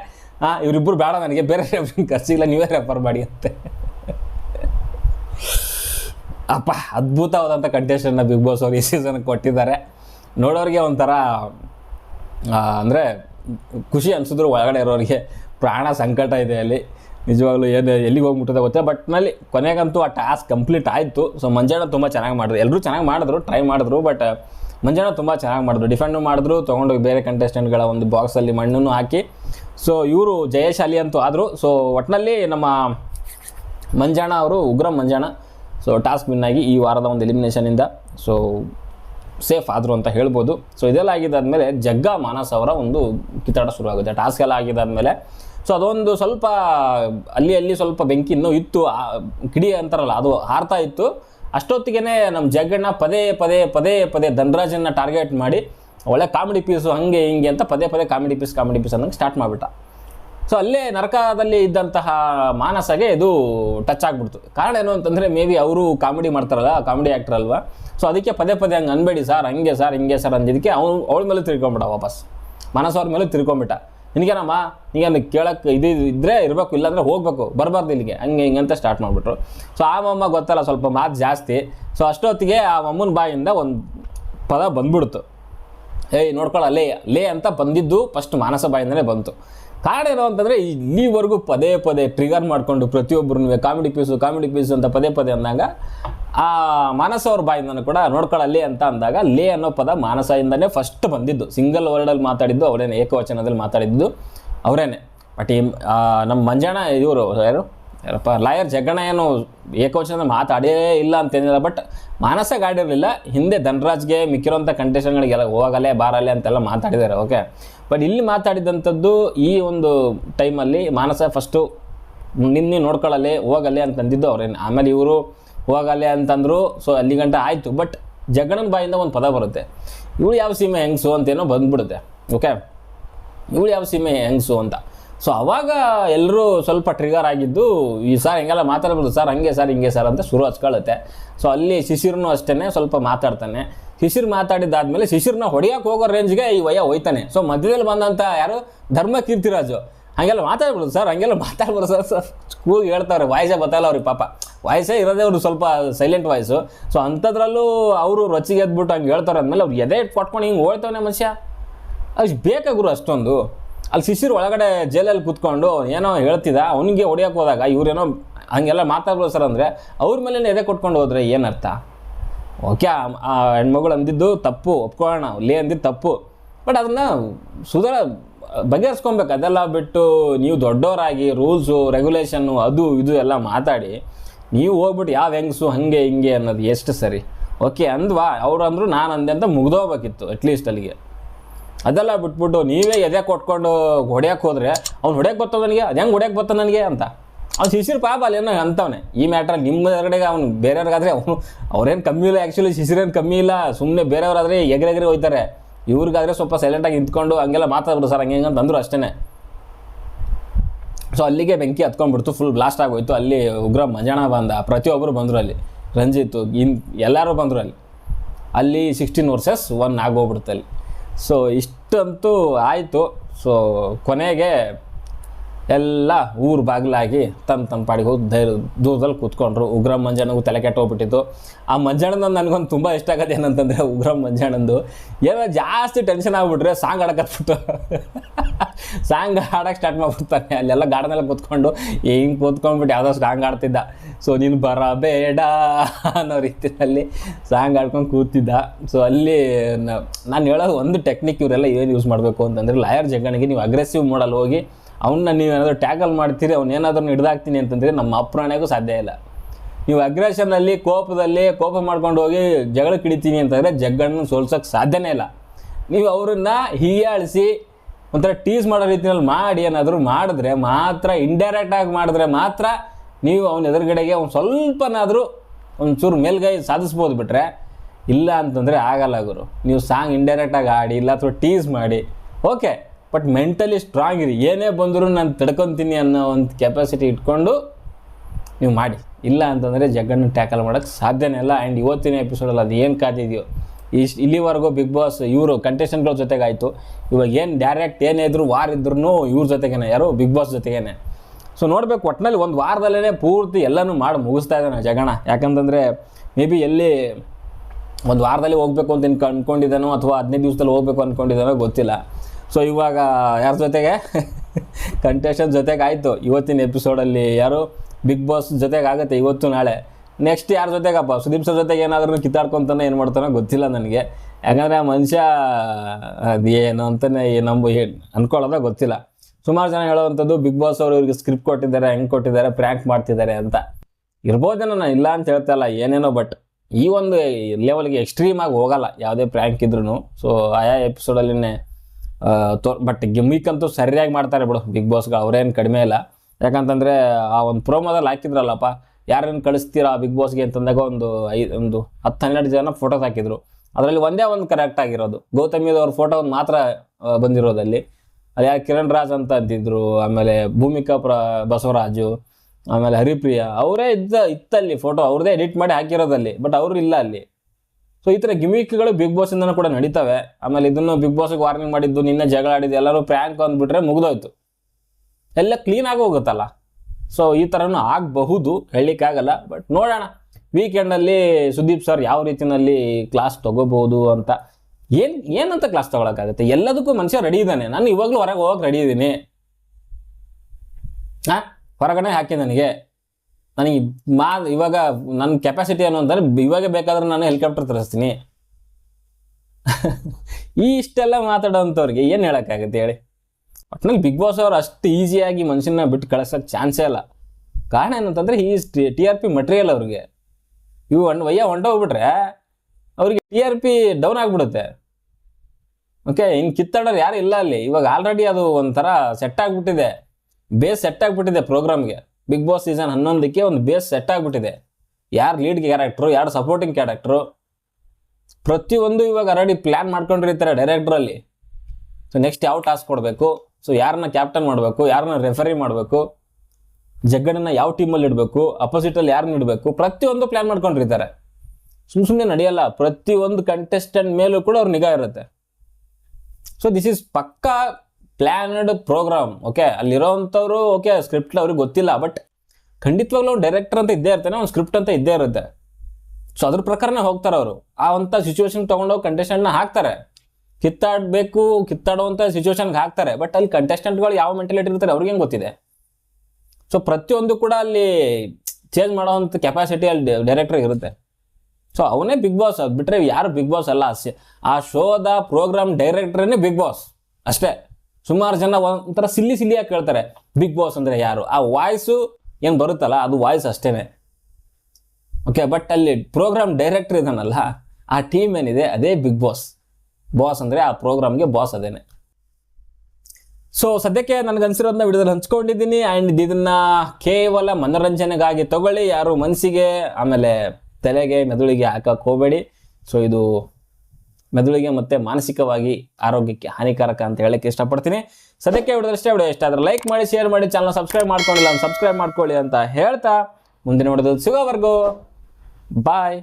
ಹಾಂ ಇವರಿಬ್ಬರು ಬೇಡ ನನಗೆ, ಬೇರೆ ಖರ್ಚಿಲ್ಲ ನೀವೇ ರೆಫರ್ ಮಾಡಿ ಅಂತೆ. ಅಪ್ಪ ಅದ್ಭುತವಾದಂಥ ಕಂಟೆಸ್ಟನ್ನ ಬಿಗ್ ಬಾಸ್ ಅವರು ಈ ಸೀಸನ್ ಕೊಟ್ಟಿದ್ದಾರೆ. ನೋಡೋರಿಗೆ ಒಂಥರ ಅಂದರೆ ಖುಷಿ ಅನಿಸಿದ್ರು ಒಳಗಡೆ ಇರೋರಿಗೆ. ಪ್ರಾಣ ಸಂಕಟ ಇದೆ ಅಲ್ಲಿ. ನಿಜವಾಗ್ಲೂ ಏನು, ಎಲ್ಲಿಗೆ ಹೋಗ್ಬಿಟ್ಟದೆ ಗೊತ್ತಿಲ್ಲ. ಬಟ್ನಲ್ಲಿ ಕೊನೆಗಂತೂ ಆ ಟಾಸ್ಕ್ ಕಂಪ್ಲೀಟ್ ಆಯಿತು. ಸೊ ಮಂಜಣ್ಣ ತುಂಬ ಚೆನ್ನಾಗಿ ಮಾಡಿದ್ರು. ಎಲ್ಲರೂ ಚೆನ್ನಾಗಿ ಮಾಡಿದ್ರು ಟ್ರೈ ಮಾಡಿದ್ರು ಬಟ್ ಮಂಜಣ್ಣ ತುಂಬ ಚೆನ್ನಾಗಿ ಮಾಡಿದ್ರು. ಡಿಫೆಂಡು ಮಾಡಿದ್ರು, ತೊಗೊಂಡೋಗಿ ಬೇರೆ ಕಂಟೆಸ್ಟೆಂಟ್ಗಳ ಒಂದು ಬಾಕ್ಸಲ್ಲಿ ಮಣ್ಣನ್ನು ಹಾಕಿ. ಸೊ ಇವರು ಜಯಶಾಲಿ ಅಂತೂ ಆದರು. ಸೊ ಒಟ್ಟಿನಲ್ಲಿ ನಮ್ಮ ಮಂಜಣ್ಣ ಅವರು, ಉಗ್ರ ಮಂಜಾಣ ಸೊ ಟಾಸ್ಕ್ ವಿನ್ ಆಗಿ ಈ ವಾರದ ಒಂದು ಎಲಿಮಿನೇಷನಿಂದ ಸೊ ಸೇಫ್ ಆದರು ಅಂತ ಹೇಳ್ಬೋದು. ಸೊ ಇದೆಲ್ಲ ಆಗಿದ್ದಾದಮೇಲೆ ಜಗ್ಗ ಮಾನಸ್ ಅವರ ಒಂದು ಕಿತ್ತಾಟ ಶುರುವಾಗುತ್ತೆ. ಟಾಸ್ಕ್ ಎಲ್ಲ ಆಗಿದ್ದಾದಮೇಲೆ. ಸೊ ಅದೊಂದು ಸ್ವಲ್ಪ, ಅಲ್ಲಿ ಅಲ್ಲಿ ಸ್ವಲ್ಪ ಬೆಂಕಿ ಇನ್ನೂ ಇತ್ತು. ಕಿಡಿ ಅಂತಾರಲ್ಲ, ಅದು ಹಾರ್ತಾ ಇತ್ತು. ಅಷ್ಟೊತ್ತಿಗೆ ನಮ್ಮ ಜಗ್ಗಣ್ಣ ಪದೇ ಪದೇ ಪದೇ ಪದೇ ಧನರಾಜನ್ನ ಟಾರ್ಗೆಟ್ ಮಾಡಿ, ಒಳ್ಳೆ ಕಾಮಿಡಿ ಪೀಸು ಹಂಗೆ ಹಿಂಗೆ ಅಂತ ಪದೇ ಪದೇ ಕಾಮಿಡಿ ಪೀಸ್ ಕಾಮಿಡಿ ಪೀಸ್ ಅನ್ನೋಂಗೆ ಸ್ಟಾರ್ಟ್ ಮಾಡಿಬಿಟ್ಟ. ಸೊ ಅಲ್ಲೇ ನರಕದಲ್ಲಿ ಇದ್ದಂತಹ ಮಾನಸಗೆ ಇದು ಟಚ್ ಆಗ್ಬಿಡ್ತು. ಕಾರಣ ಏನು ಅಂತಂದರೆ ಮೇ ಬಿ ಅವರು ಕಾಮಿಡಿ ಮಾಡ್ತಾರಲ್ಲ ಕಾಮಿಡಿ ಆ್ಯಕ್ಟರ್ ಅಲ್ವಾ? ಸೊ ಅದಕ್ಕೆ ಪದೇ ಪದೇ ಹಂಗೆ ಅನ್ಬೇಡಿ ಸರ್, ಹಂಗೆ ಸರ್, ಹಿಂಗೆ ಸರ್ ಅಂದಿದ್ದಕ್ಕೆ ಅವ್ನು, ಅವಳ ಮೇಲೆ ತಿರ್ಕೊಂಬಿಟ್ಟ ವಾಪಸ್. ಮಾನಸ ಅವ್ರ ಮೇಲೆ ತಿರ್ಕೊಂಬಿಟ್ಟ ನಿನಗೇನಮ್ಮ, ನೀನು ಕೇಳಕ್ಕೆ ಇದು ಇದ್ದರೆ ಇರಬೇಕು, ಇಲ್ಲಾಂದರೆ ಹೋಗಬೇಕು, ಬರಬಾರ್ದು ಇಲ್ಲಿಗೆ. ಹಂಗೆ ಹಿಂಗೆ ಅಂತ ಸ್ಟಾರ್ಟ್ ಮಾಡಿಬಿಟ್ರು. ಸೊ ಆ ಮಮ್ಮ ಗೊತ್ತಲ್ಲ, ಸ್ವಲ್ಪ ಮಾತು ಜಾಸ್ತಿ. ಸೊ ಅಷ್ಟೊತ್ತಿಗೆ ಆ ಮಮ್ಮನ ಬಾಯಿಂದ ಒಂದು ಪದ ಬಂದ್ಬಿಡ್ತು. ಏಯ್ ನೋಡ್ಕೊಳ್ಳ ಲೇ ಲೇ ಅಂತ ಬಂದಿದ್ದು ಫಸ್ಟ್ ಮಾನಸ ಬಾಯಿಂದನೇ ಬಂತು. ಕಾರಣ ಏನು ಅಂತಂದರೆ ಇಲ್ಲಿವರೆಗೂ ಪದೇ ಪದೇ ಟ್ರಿಗರ್ ಮಾಡಿಕೊಂಡು ಪ್ರತಿಯೊಬ್ಬರನ್ನು ಕಾಮಿಡಿ ಪೀಸು ಕಾಮಿಡಿ ಪೀಸು ಅಂತ ಪದೇ ಪದೇ ಅಂದಾಗ, ಆ ಮಾನಸ ಅವ್ರ ಬಾಯಿಂದನೂ ಕೂಡ ನೋಡ್ಕೊಳ್ಳಲಿ ಅಂತ ಅಂದಾಗ, ಲೇ ಅನ್ನೋ ಪದ ಮಾನಸದಿಂದನೇ ಫಸ್ಟ್ ಬಂದಿದ್ದು. ಸಿಂಗಲ್ ವರ್ಡಲ್ಲಿ ಮಾತಾಡಿದ್ದು, ಅವರೇನೆ, ಏಕವಚನದಲ್ಲಿ ಮಾತಾಡಿದ್ದು, ಅವರೇನೆ. ಬಟ್ ಈ ನಮ್ಮ ಮಂಜಾಣ ಇವರು, ಯಾರು? ಯಾರಪ್ಪ ಲಾಯರ್ ಜಗ್ಗಣ್ಣ ಏನು ಏಕವಚನ ಮಾತಾಡೇ ಇಲ್ಲ ಅಂತೇನಿಲ್ಲ, ಬಟ್ ಮಾನಸ ಗಾಡಿರಲಿಲ್ಲ ಹಿಂದೆ ಧನರಾಜ್ಗೆ ಮಿಕ್ಕಿರೋಂಥ ಕಂಡೀಷನ್ಗಳಿಗೆಲ್ಲ ಹೋಗಲೇ ಬಾರಲೆ ಅಂತೆಲ್ಲ ಮಾತಾಡಿದ್ದಾರೆ ಓಕೆ ಬಟ್ ಇಲ್ಲಿ ಮಾತಾಡಿದಂಥದ್ದು ಈ ಒಂದು ಟೈಮಲ್ಲಿ ಮಾನಸ ಫಸ್ಟು ನಿನ್ನೆ ನೋಡ್ಕೊಳ್ಳಲೆ ಹೋಗಲಿ ಅಂತಂದಿದ್ದು ಅವ್ರೇನು ಆಮೇಲೆ ಇವರು ಹೋಗಲ್ಲೇ ಅಂತಂದರು ಸೊ ಅಲ್ಲಿ ಗಂಟ ಆಯಿತು. ಬಟ್ ಜಗಣ್ಣನ ಬಾಯಿಂದ ಒಂದು ಪದ ಬರುತ್ತೆ. ಇವಳು ಯಾವ ಸೀಮೆ ಹೆಂಗಸು ಅಂತೇನೋ ಬಂದ್ಬಿಡುತ್ತೆ ಓಕೆ ಇವಳು ಯಾವ ಸೀಮೆ ಹೆಂಗಸು ಅಂತ. ಸೊ ಅವಾಗ ಎಲ್ಲರೂ ಸ್ವಲ್ಪ ಟ್ರಿಗರ್ ಆಗಿದ್ದು, ಈ ಸರ್ ಹೆಂಗೆಲ್ಲ ಮಾತಾಡ್ಬೋದು ಸರ್ ಹಂಗೆ ಸರ್ ಹಿಂಗೆ ಸರ್ ಅಂತ ಶುರು ಹಚ್ಕೊಳ್ಳುತ್ತೆ. ಸೊ ಅಲ್ಲಿ ಶಿಶಿರ್ನು ಅಷ್ಟೇ ಸ್ವಲ್ಪ ಮಾತಾಡ್ತಾನೆ. ಶಿಶಿರ್ ಮಾತಾಡಿದ್ದಾದ್ಮೇಲೆ ಶಿಶಿರ್ನ ಹೊಡಿಯೋಕೆ ಹೋಗೋ ರೇಂಜ್ಗೆ ಈ ವಯ ಹೋಯ್ತಾನೆ. ಸೊ ಮಧ್ಯದಲ್ಲಿ ಬಂದಂಥ ಯಾರು? ಧರ್ಮ ಕೀರ್ತಿರಾಜು ಹಾಗೆಲ್ಲ ಮಾತಾಡ್ಬೋದು ಸರ್ ಹಂಗೆಲ್ಲ ಮಾತಾಡ್ಬೋದು ಸರ್ ಸರ್ ಸ್ಕೂಲ್ಗೆ ಹೇಳ್ತಾವ್ರೆ, ವಾಯ್ಸೇ ಬತ್ತಲ್ಲ ಅವ್ರಿಗೆ ಪಾಪ. ವಾಯ್ಸೇ ಇರೋದೇ ಅವ್ರು ಸ್ವಲ್ಪ ಸೈಲೆಂಟ್ ವಾಯ್ಸು ಸೊ ಅಂಥದ್ರಲ್ಲೂ ಅವರು ರೊಚ್ಚಿಗೆ ಎದ್ಬಿಟ್ಟು ಹಂಗೆ ಹೇಳ್ತಾರೆ ಅಂದಮೇಲೆ ಅವ್ರು ಎದೆ ಇಟ್ಟು ಕೊಟ್ಕೊಂಡು ಹಿಂಗೆ ಓಡ್ತಾವನೆ ಮನುಷ್ಯ. ಅಷ್ಟು ಬೇಕಾ ಗುರು ಅಷ್ಟೊಂದು? ಅಲ್ಲಿ ಶಿಶಿರ್ ಒಳಗಡೆ ಜೈಲಲ್ಲಿ ಕೂತ್ಕೊಂಡು ಏನೋ ಹೇಳ್ತಿದ್ದ, ಅವನಿಗೆ ಹೊಡಿಯೋಕೆ ಹೋದಾಗ ಇವ್ರೇನೋ ಹಂಗೆಲ್ಲ ಮಾತಾಡ್ಬೋದು ಸರ್ ಅಂದರೆ ಅವ್ರ ಮೇಲೆ ಎದೆ ಕೊಟ್ಕೊಂಡು ಹೋದ್ರೆ ಏನರ್ಥ? ಓಕೆ, ಆ- ಹೆಣ್ಮಗಳು ಅಂದಿದ್ದು ತಪ್ಪು, ಒಪ್ಕೊಳ್ಳೋಣ, ಲೇ ಅಂದಿದ್ದು ತಪ್ಪು. ಬಟ್ ಅದನ್ನು ಸುಧಾರ ಬಗೆಹರಿಸ್ಕೊಬೇಕು. ಅದೆಲ್ಲ ಬಿಟ್ಟು ನೀವು ದೊಡ್ಡವರಾಗಿ ರೂಲ್ಸು ರೆಗ್ಯುಲೇಷನ್ನು ಅದು, ಇದು ಎಲ್ಲ ಮಾತಾಡಿ, ನೀವು ಹೋಗ್ಬಿಟ್ಟು ಯಾವ ಹೆಂಗಸು, ಹಂಗೆ, ಹಿಂಗೆ ಅನ್ನೋದು ಎಷ್ಟು ಸರಿ? ಓಕೆ, ಅಂದ್ವಾ? ಅವ್ರು ಅಂದರು ನಾನು ಅಂದೆ ಅಂತ ಮುಗ್ದೋಗ್ಬೇಕಿತ್ತು ಅಟ್ಲೀಸ್ಟ್ ಅಲ್ಲಿಗೆ. ಅದೆಲ್ಲ ಬಿಟ್ಬಿಟ್ಟು ನೀವೇ ಎದೆ ಕೊಟ್ಕೊಂಡು ಹೊಡ್ಯಕ್ಕೆ ಹೋದ್ರೆ ಅವ್ನು ಹೊಡ್ಯಕ್ಕೆ ಬರ್ತದ ನನಗೆ? ಅದು ಹೆಂಗೆ ಹೊಡ್ಯಕ್ಕೆ ಬರ್ತದೆ ನನಗೆ ಅಂತ. ಅವ್ನು ಶಿಶಿರ್ ಪಾಪ ಅಲ್ಲೇನೋ ಅಂತವನೆ. ಈ ಮ್ಯಾಟ್ರಲ್ಲಿ ನಿಮ್ಮ ಎದುರುಗಡೆಗೆ ಅವ್ನು ಬೇರೆಯವ್ರಿಗಾದ್ರೆ ಅವನು ಅವ್ರೇನು ಕಮ್ಮಿ ಇಲ್ಲ ಆ್ಯಕ್ಚುಲಿ ಶಿಶಿರೇನು ಕಮ್ಮಿ ಇಲ್ಲ. ಸುಮ್ಮನೆ ಬೇರೆಯವ್ರಾದ್ರೆ ಎಗರೆಗರೆ ಹೋಯ್ತಾರೆ. ಇವ್ರಿಗಾದ್ರೆ ಸ್ವಲ್ಪ ಸೈಲೆಂಟಾಗಿ ನಿಂತ್ಕೊಂಡು ಹಂಗೆಲ್ಲ ಮಾತಾಡ್ಬಿಡು ಸರ್, ಹಂಗೆ ಹಿಂಗೆ ಅಂತ ಅಂದರು ಅಷ್ಟೇ ಸೊ ಅಲ್ಲಿಗೆ ಬೆಂಕಿ ಹತ್ಕೊಂಡ್ಬಿಡ್ತು ಫುಲ್ ಬ್ಲಾಸ್ಟ್ ಆಗೋಯ್ತು. ಅಲ್ಲಿ ಉಗ್ರ ಮಂಜಾಣ ಬಂದ. ಪ್ರತಿಯೊಬ್ಬರು ಬಂದರು ಅಲ್ಲಿ. ರಂಜಿತ್, ಇನ್ ಎಲ್ಲರೂ ಬಂದರು ಅಲ್ಲಿ. ಅಲ್ಲಿ ಸಿಕ್ಸ್ಟೀನ್ ವರ್ಸಸ್ ಒನ್ ಆಗೋಗ್ಬಿಡ್ತು ಅಲ್ಲಿ. ಸೊ ಇಷ್ಟಂತೂ ಆಯಿತು. ಸೊ ಕೊನೆಗೆ ಎಲ್ಲ ಊರು ಬಾಗಿಲಾಗಿ ತನ್ನ ತನ್ನ ಪಾಡಿಗೆ ಹೋಗಿ ಧೈರ್ಯ ದೂರದಲ್ಲಿ ಕೂತ್ಕೊಂಡ್ರು. ಉಗ್ರ ಮಂಜಣ್ಣಗು ತಲೆ ಕೆಟ್ಟೋಗ್ಬಿಟ್ಟಿತ್ತು ಆ ಮಂಜಣ್ಣ ನನಗೊಂದು ತುಂಬ ಇಷ್ಟ ಆಗೋದು ಏನಂತಂದರೆ ಉಗ್ರ ಮಂಜಣ್ಣಂದು. ಏನೋ ಜಾಸ್ತಿ ಟೆನ್ಷನ್ ಆಗಿಬಿಟ್ರೆ ಸಾಂಗ್ ಆಡಕತ್ಬಿಟ್ಟು ಸಾಂಗ್ ಹಾಡಕ್ಕೆ ಸ್ಟಾರ್ಟ್ ಮಾಡಿಬಿಡ್ತಾನೆ. ಅಲ್ಲೆಲ್ಲ ಗಾರ್ಡನೆಲ್ಲ ಕೂತ್ಕೊಂಡು ಹಿಂಗೆ ಕೂತ್ಕೊಂಡ್ಬಿಟ್ಟು ಯಾವುದೋ ಸಾಂಗ್ ಆಡ್ತಿದ್ದ ಸೊ ನೀನು ಬರಬೇಡ ಅನ್ನೋ ರೀತಿಯಲ್ಲಿ ಸಾಂಗ್ ಆಡ್ಕೊಂಡು ಕೂತಿದ್ದ. ಸೊ ಅಲ್ಲಿ ನಾನು ಹೇಳೋದು ಒಂದು ಟೆಕ್ನಿಕ್ ಇವರೆಲ್ಲ ಏನು ಯೂಸ್ ಮಾಡಬೇಕು ಅಂತಂದರೆ ಲಾಯರ್ ಜಗ್ಗಣಿಗೆ ನೀವು ಅಗ್ರೆಸಿವ್ ಮೋಡಲ್ಲಿ ಹೋಗಿ ಅವನ್ನ ನೀವೇನಾದರೂ ಟ್ಯಾಕಲ್ ಮಾಡ್ತೀರಿ ಏನಾದ್ರೂ ಹಿಡ್ದಾಕ್ತೀನಿ ಅಂತಂದರೆ ನಮ್ಮ ಅಪ್ರಾಣಿಗೂ ಸಾಧ್ಯ ಇಲ್ಲ. ನೀವು ಅಗ್ರೆಷನಲ್ಲಿ ಕೋಪದಲ್ಲಿ, ಕೋಪ ಮಾಡ್ಕೊಂಡು ಹೋಗಿ ಜಗಳ ಕಿಡಿತೀನಿ ಅಂತಂದರೆ ಜಗ್ಗಣ್ಣನ ಸೋಲ್ಸೋಕ್ಕೆ ಸಾಧ್ಯನೇ ಇಲ್ಲ. ನೀವು ಅವ್ರನ್ನ ಹೀಯಾಳಿಸಿ ಒಂಥರ ಟೀಸ್ ಮಾಡೋ ರೀತಿಯಲ್ಲಿ ಮಾಡಿ ಏನಾದರೂ ಮಾಡಿದ್ರೆ ಮಾತ್ರ ಇಂಡೈರೆಕ್ಟಾಗಿ ಮಾಡಿದ್ರೆ ಮಾತ್ರ ನೀವು ಅವನ ಎದುರುಗಡೆಗೆ ಅವ್ನು ಸ್ವಲ್ಪನಾದರೂ ಒಂಚೂರು ಮೇಲ್ಗೈ ಸಾಧಿಸ್ಬೋದು ಬಿಟ್ರೆ ಇಲ್ಲ ಅಂತಂದರೆ ಆಗಲ್ಲ ಗುರು. ನೀವು ಸಾಂಗ್ ಇಂಡೈರೆಕ್ಟಾಗಿ ಆಡಿ, ಇಲ್ಲ ಅಥವಾ ಟೀಸ್ ಮಾಡಿ ಓಕೆ ಬಟ್ ಮೆಂಟಲಿ ಸ್ಟ್ರಾಂಗ್ ಇರಿ. ಏನೇ ಬಂದರೂ ನಾನು ತಡ್ಕೊತೀನಿ ಅನ್ನೋ ಒಂದು ಕೆಪಾಸಿಟಿ ಇಟ್ಕೊಂಡು ನೀವು ಮಾಡಿ. ಇಲ್ಲ ಅಂತಂದರೆ ಜಗ್ಗನ್ನು ಟ್ಯಾಕಲ್ ಮಾಡೋಕ್ಕೆ ಸಾಧ್ಯನೇ ಇಲ್ಲ. ಆ್ಯಂಡ್ ಇವತ್ತಿನ ಎಪಿಸೋಡಲ್ಲಿ ಅದು ಏನು ಕಾದಿದೆಯೋ ಇಷ್ಟು ಇಲ್ಲಿವರೆಗೂ ಬಿಗ್ ಬಾಸ್ ಇವರು ಕಂಟೆಸ್ಟೆಂಟ್ಗಳ ಜೊತೆಗಾಯಿತು ಇವಾಗ ಏನು ಡೈರೆಕ್ಟ್ ಏನೇ ಇದ್ರು ವಾರ ಇದ್ರೂ ಇವ್ರ ಜೊತೆಗೇನೆ, ಯಾರು ಬಿಗ್ ಬಾಸ್ ಜೊತೆಗೇನೆ. ಸೊ ನೋಡ್ಬೇಕು ಒಟ್ಟಿನಲ್ಲಿ ಒಂದು ವಾರದಲ್ಲೇ ಪೂರ್ತಿ ಎಲ್ಲನೂ ಮಾಡಿ, ಮುಗಿಸ್ತಾ ಇದ್ದಾನೆ ಜಗಣ. ಯಾಕಂತಂದರೆ ಮೇ ಬಿ ಎಲ್ಲಿ ಒಂದು ವಾರದಲ್ಲಿ ಹೋಗ್ಬೇಕು ಅಂತ ಅನ್ಕೊಂಡಿದ್ದಾನೋ ಅಥವಾ ಹದಿನೈದು ದಿವಸದಲ್ಲಿ ಹೋಗ್ಬೇಕು ಅಂದ್ಕೊಂಡಿದ್ದಾನೋ ಗೊತ್ತಿಲ್ಲ. ಸೊ ಇವಾಗ ಯಾರ ಜೊತೆಗೆ? ಕಂಟೆಸ್ಟೆಂಟ್ ಜೊತೆಗೆ ಆಯಿತು ಇವತ್ತಿನ ಎಪಿಸೋಡಲ್ಲಿ ಯಾರು? ಬಿಗ್ ಬಾಸ್ ಜೊತೆಗೆ ಆಗುತ್ತೆ ಇವತ್ತು ನಾಳೆ. ನೆಕ್ಸ್ಟ್ ಯಾರ ಜೊತೆಗಪ್ಪ ಸುದೀಪ್ ಸರ್ ಜೊತೆಗೆ ಏನಾದರೂ ಕಿತ್ತಾಡ್ಕೊತಾನೆ ಏನು ಮಾಡ್ತಾನೋ ಗೊತ್ತಿಲ್ಲ ನನಗೆ. ಯಾಕಂದರೆ ಆ ಮನುಷ್ಯ ಅದು ಏನು ಅಂತಲೇ ನಂಬು ಅಂದ್ಕೊಳ್ಳೋದ ಗೊತ್ತಿಲ್ಲ. ಸುಮಾರು ಜನ ಹೇಳುವಂಥದ್ದು ಬಿಗ್ ಬಾಸ್ ಅವರು ಇವ್ರಿಗೆ ಸ್ಕ್ರಿಪ್ಟ್ ಕೊಟ್ಟಿದ್ದಾರೆ, ಹೆಂಗೆ ಕೊಟ್ಟಿದ್ದಾರೆ ಪ್ರ್ಯಾಂಕ್ ಮಾಡ್ತಿದ್ದಾರೆ ಅಂತ. ಇರ್ಬೋದೇನೋ ನಾನು ಇಲ್ಲ ಅಂತ ಹೇಳ್ತಾ ಇಲ್ಲ, ಏನೇನೋ ಬಟ್ ಈ ಒಂದು ಲೆವೆಲ್ಗೆ ಎಕ್ಸ್ಟ್ರೀಮ್ ಆಗಿ ಹೋಗಲ್ಲ, ಯಾವುದೇ ಪ್ರ್ಯಾಂಕ್ ಇದ್ರೂ ಸೊ ಆಯಾ ಎಪಿಸೋಡಲ್ಲಿನೇ ತೋ ಬಟ್ ಗಿಮ್ಮಿಕ್ಕಂತೂ ಸರಿಯಾಗಿ ಮಾಡ್ತಾರೆ ಬಿಡು ಬಿಗ್ ಬಾಸ್ಗಳು ಅವರೇನು ಕಡಿಮೆ ಇಲ್ಲ. ಯಾಕಂತಂದರೆ ಆ ಒಂದು ಪ್ರೋಮೋದಲ್ಲಿ ಹಾಕಿದ್ರಲ್ಲಪ್ಪ, ಯಾರನ್ನು ಕಳಿಸ್ತೀರಾ ಬಿಗ್ ಬಾಸ್ಗೆ ಅಂತಂದಾಗ ಒಂದು ಐದು ಒಂದು ಹತ್ತು ಹನ್ನೆರಡು ಜನ ಫೋಟೋಸ್ ಹಾಕಿದ್ರು. ಅದರಲ್ಲಿ ಒಂದೇ ಒಂದು ಕರೆಕ್ಟ್ ಆಗಿರೋದು. ಗೌತಮಿದವ್ರ ಫೋಟೋ ಒಂದು ಮಾತ್ರ ಬಂದಿರೋದಲ್ಲಿ. ಅದು ಯಾರು ಕಿರಣ್ ರಾಜ್ ಅಂತ ಅಂತಿದ್ರು, ಆಮೇಲೆ ಭೂಮಿಕಾ ಪ್ರ, ಬಸವರಾಜು, ಆಮೇಲೆ ಹರಿಪ್ರಿಯಾ, ಅವರೇ ಇದ್ದ, ಇತ್ತಲ್ಲಿ ಫೋಟೋ ಅವ್ರದ್ದೇ ಎಡಿಟ್ ಮಾಡಿ ಹಾಕಿರೋದಲ್ಲಿ ಬಟ್ ಅವರು ಇಲ್ಲ ಅಲ್ಲಿ. ಸೊ ಈ ಥರ ಗಿಮಿಕ್ಗಳು ಬಿಗ್ ಬಾಸಿಂದನೂ ಕೂಡ ನಡೀತವೆ. ಆಮೇಲೆ ಇದನ್ನು ಬಿಗ್ ಬಾಸ್ಗೆ ವಾರ್ನಿಂಗ್ ಮಾಡಿದ್ದು, ನಿನ್ನೆ ಜಗಳ ಆಡಿದ್ದು, ಎಲ್ಲರೂ ಪ್ರ್ಯಾಂಕ್ ಅಂದ್ಬಿಟ್ರೆ ಮುಗಿದೋಯ್ತು. ಎಲ್ಲ ಕ್ಲೀನ್ ಆಗಿ ಹೋಗುತ್ತಲ್ಲ? ಸೊ ಈ ಥರನೂ ಆಗಬಹುದು, ಹೇಳಲಿಕ್ಕಾಗಲ್ಲ ಬಟ್ ನೋಡೋಣ. ವೀಕೆಂಡಲ್ಲಿ ಸುದೀಪ್ ಸರ್ ಯಾವ ರೀತಿನಲ್ಲಿ ಕ್ಲಾಸ್ ತಗೋಬಹುದು ಅಂತ. ಏನು, ಏನಂತ ಕ್ಲಾಸ್ ತಗೊಳಕ್ಕಾಗುತ್ತೆ? ಎಲ್ಲದಕ್ಕೂ ಮನುಷ್ಯ ರೆಡಿ ಇದ್ದಾನೆ. ನಾನು ಇವಾಗಲೂ ಹೊರಗೆ ಹೋಗಕ್ಕೆ ರೆಡಿ ಇದ್ದೀನಿ. ಹಾಂ ಹೊರಗಡೆ ಹಾಕಿ ನನಗೆ. ನನಗೆ ಮಾ ಇವಾಗ ನನ್ನ ಕೆಪಾಸಿಟಿ ಏನು ಅಂತಂದ್ರೆ ಇವಾಗ ಬೇಕಾದ್ರೆ ನಾನು ಹೆಲಿಕಾಪ್ಟರ್ ತರಿಸ್ತೀನಿ. ಈ ಇಷ್ಟೆಲ್ಲ ಮಾತಾಡೋಂಥವ್ರಿಗೆ ಏನು ಹೇಳೋಕ್ಕಾಗತ್ತೆ ಹೇಳಿ? ಒಟ್ನಲ್ಲಿ ಬಿಗ್ ಬಾಸ್ ಅವ್ರು ಅಷ್ಟು ಈಸಿಯಾಗಿ ಮನುಷ್ಯನ ಬಿಟ್ಟು ಕಳಿಸೋಕ್ಕೆ ಚಾನ್ಸೇ ಇಲ್ಲ. ಕಾರಣ ಏನಂತಂದರೆ ಈ ಟಿ ಆರ್ ಪಿ ಮಟೀರಿಯಲ್ ಅವ್ರಿಗೆ. ಇವು ಒಂದು ವಯ್ಯ ಹೊಂಟೋಗ್ಬಿಟ್ರೆ ಅವ್ರಿಗೆ ಟಿ ಆರ್ ಪಿ ಡೌನ್ ಆಗಿಬಿಡುತ್ತೆ. ಓಕೆ ಇನ್ನು ಕಿತ್ತಾಡೋರು ಯಾರು ಇಲ್ಲ ಅಲ್ಲಿ. ಇವಾಗ ಆಲ್ರೆಡಿ ಅದು ಒಂಥರ ಸೆಟ್ ಆಗಿಬಿಟ್ಟಿದೆ. ಬೇಸ್ ಸೆಟ್ ಆಗಿಬಿಟ್ಟಿದೆ ಪ್ರೋಗ್ರಾಮ್ಗೆ ಬಿಗ್ ಬಾಸ್ ಸೀಸನ್ ಹನ್ನೊಂದಕ್ಕೆ ಒಂದು ಬೇಸ್ ಸೆಟ್ ಆಗಿಬಿಟ್ಟಿದೆ. ಯಾರು ಲೀಡ್ ಕ್ಯಾರೆಕ್ಟ್ರು ಯಾರು ಸಪೋರ್ಟಿಂಗ್ ಕ್ಯಾರೆಕ್ಟ್ರು ಪ್ರತಿಯೊಂದು ಇವಾಗ ಆಲ್ರೆಡಿ ಪ್ಲ್ಯಾನ್ ಮಾಡ್ಕೊಂಡಿರ್ತಾರೆ ಡೈರೆಕ್ಟ್ರಲ್ಲಿ ಸೊ ನೆಕ್ಸ್ಟ್ ಯಾವ ಟಾಸ್ಕ್ ಕೊಡಬೇಕು? ಸೊ ಯಾರನ್ನ ಕ್ಯಾಪ್ಟನ್ ಮಾಡಬೇಕು? ಯಾರನ್ನ ರೆಫರಿ ಮಾಡಬೇಕು? ಜಗ್ಗಡನ್ನ ಯಾವ ಟೀಮಲ್ಲಿ ಇಡಬೇಕು? ಅಪೋಸಿಟಲ್ಲಿ ಯಾರನ್ನ ಇಡಬೇಕು? ಪ್ರತಿಯೊಂದು ಪ್ಲ್ಯಾನ್ ಮಾಡ್ಕೊಂಡಿರ್ತಾರೆ. ಸುಮ್ಮ ಸುಮ್ಮನೆ ನಡೆಯಲ್ಲ, ಪ್ರತಿಯೊಂದು ಕಂಟೆಸ್ಟೆಂಟ್ ಮೇಲೂ ಕೂಡ ಅವ್ರ ನಿಗಾ ಇರುತ್ತೆ. ಸೊ ದಿಸ್ ಇಸ್ ಪಕ್ಕಾ ಪ್ಲ್ಯಾನ್ಡ್ ಪ್ರೋಗ್ರಾಮ್ ಓಕೆ ಅಲ್ಲಿರೋವಂಥವ್ರು ಓಕೆ ಸ್ಕ್ರಿಪ್ಟ್ ಅವ್ರಿಗೆ ಗೊತ್ತಿಲ್ಲ ಬಟ್ ಖಂಡಿತವಾಗ್ಲೂ ಅವ್ನು ಡೈರೆಕ್ಟರ್ ಅಂತ ಇದ್ದೇ ಇರ್ತಾನೆ, ಅವ್ನು ಸ್ಕ್ರಿಪ್ಟ್ ಅಂತ ಇದ್ದೇ ಇರುತ್ತೆ. ಸೊ ಅದ್ರ ಪ್ರಕಾರನೇ ಹೋಗ್ತಾರೆ ಅವರು. ಆ ಅಂತ ಸಿಚುವೇಶನ್ ತೊಗೊಂಡೋಗಿ ಕಂಟೆಸ್ಟೆಂಟ್ನ ಹಾಕ್ತಾರೆ. ಕಿತ್ತಾಡಬೇಕು ಕಿತ್ತಾಡುವಂಥ ಸಿಚುವೇಶನ್ಗೆ ಹಾಕ್ತಾರೆ ಬಟ್ ಅಲ್ಲಿ ಕಂಟೆಸ್ಟೆಂಟ್ಗಳು ಯಾವ ಮೆಂಟಾಲಿಟಿ ಇರ್ತಾರೆ ಅವ್ರಿಗೇನು ಗೊತ್ತಿದೆ? ಸೊ ಪ್ರತಿಯೊಂದು ಕೂಡ ಅಲ್ಲಿ ಚೇಂಜ್ ಮಾಡೋವಂಥ ಕೆಪಾಸಿಟಿ ಅಲ್ಲಿ ಡೈರೆಕ್ಟರ್ ಇರುತ್ತೆ. ಸೊ ಅವನೇ ಬಿಗ್ ಬಾಸ್ ಅದು ಬಿಟ್ಟರೆ ಯಾರು ಬಿಗ್ ಬಾಸ್ ಅಲ್ಲ. ಆ ಶೋದ ಪ್ರೋಗ್ರಾಮ್ ಡೈರೆಕ್ಟ್ರೇ ಬಿಗ್ ಬಾಸ್ ಅಷ್ಟೇ. ಸುಮಾರು ಜನ ಒಂಥರ ಸಿಲ್ಲಿ ಸಿಲ್ಲಿಯಾಗಿ ಕೇಳ್ತಾರೆ ಬಿಗ್ ಬಾಸ್ ಅಂದರೆ ಯಾರು? ಆ ವಾಯ್ಸು ಏನು ಬರುತ್ತಲ್ಲ, ಅದು ವಾಯ್ಸ್ ಅಷ್ಟೇನೆ. ಓಕೆ ಬಟ್ ಅಲ್ಲಿ ಪ್ರೋಗ್ರಾಮ್ ಡೈರೆಕ್ಟರ್ ಇದಾನಲ್ಲ, ಆ ಟೀಮ್ ಏನಿದೆ, ಅದೇ ಬಿಗ್ ಬಾಸ್ ಬಾಸ್ ಅಂದರೆ ಆ ಪ್ರೋಗ್ರಾಮ್ಗೆ ಬಾಸ್ ಅದೇನೆ. ಸೊ ಸದ್ಯಕ್ಕೆ ನನಗೆ ಅನ್ಸಿರೋದನ್ನ ವಿಡಿಯೋದಲ್ಲಿ ಹಂಚ್ಕೊಂಡಿದ್ದೀನಿ ಆ್ಯಂಡ್ ಇದನ್ನ ಕೇವಲ ಮನೋರಂಜನೆಗಾಗಿ ತಗೊಳ್ಳಿ, ಯಾರು ಮನಸ್ಸಿಗೆ ಆಮೇಲೆ ತಲೆಗೆ, ಮೆದುಳಿಗೆ ಹಾಕಕ್ಕೆ ಹೋಗಬೇಡಿ. ಸೊ ಇದು ಮೆದುಳಿಗೆ ಮತ್ತು ಮಾನಸಿಕವಾಗಿ ಆರೋಗ್ಯಕ್ಕೆ ಹಾನಿಕಾರಕ ಅಂತ ಹೇಳಕ್ಕೆ ಇಷ್ಟಪಡ್ತೀನಿ. ಸದ್ಯಕ್ಕೆ ವಿಡಿಯೋದಲ್ಲಿ ಇಷ್ಟ ವಿಡಿಯೋ ಇಷ್ಟ ಆದರೆ ಲೈಕ್ ಮಾಡಿ ಶೇರ್ ಮಾಡಿ ಚಾನಲ್ ಸಬ್ಸ್ಕ್ರೈಬ್ ಮಾಡ್ಕೊಂಡಿಲ್ಲ ಸಬ್ಸ್ಕ್ರೈಬ್ ಮಾಡ್ಕೊಳ್ಳಿ ಅಂತ ಹೇಳ್ತಾ ಮುಂದಿನ ವಿಡಿಯೋದಲ್ಲಿ ಸಿಗೋವರೆಗೂ ಬಾಯ್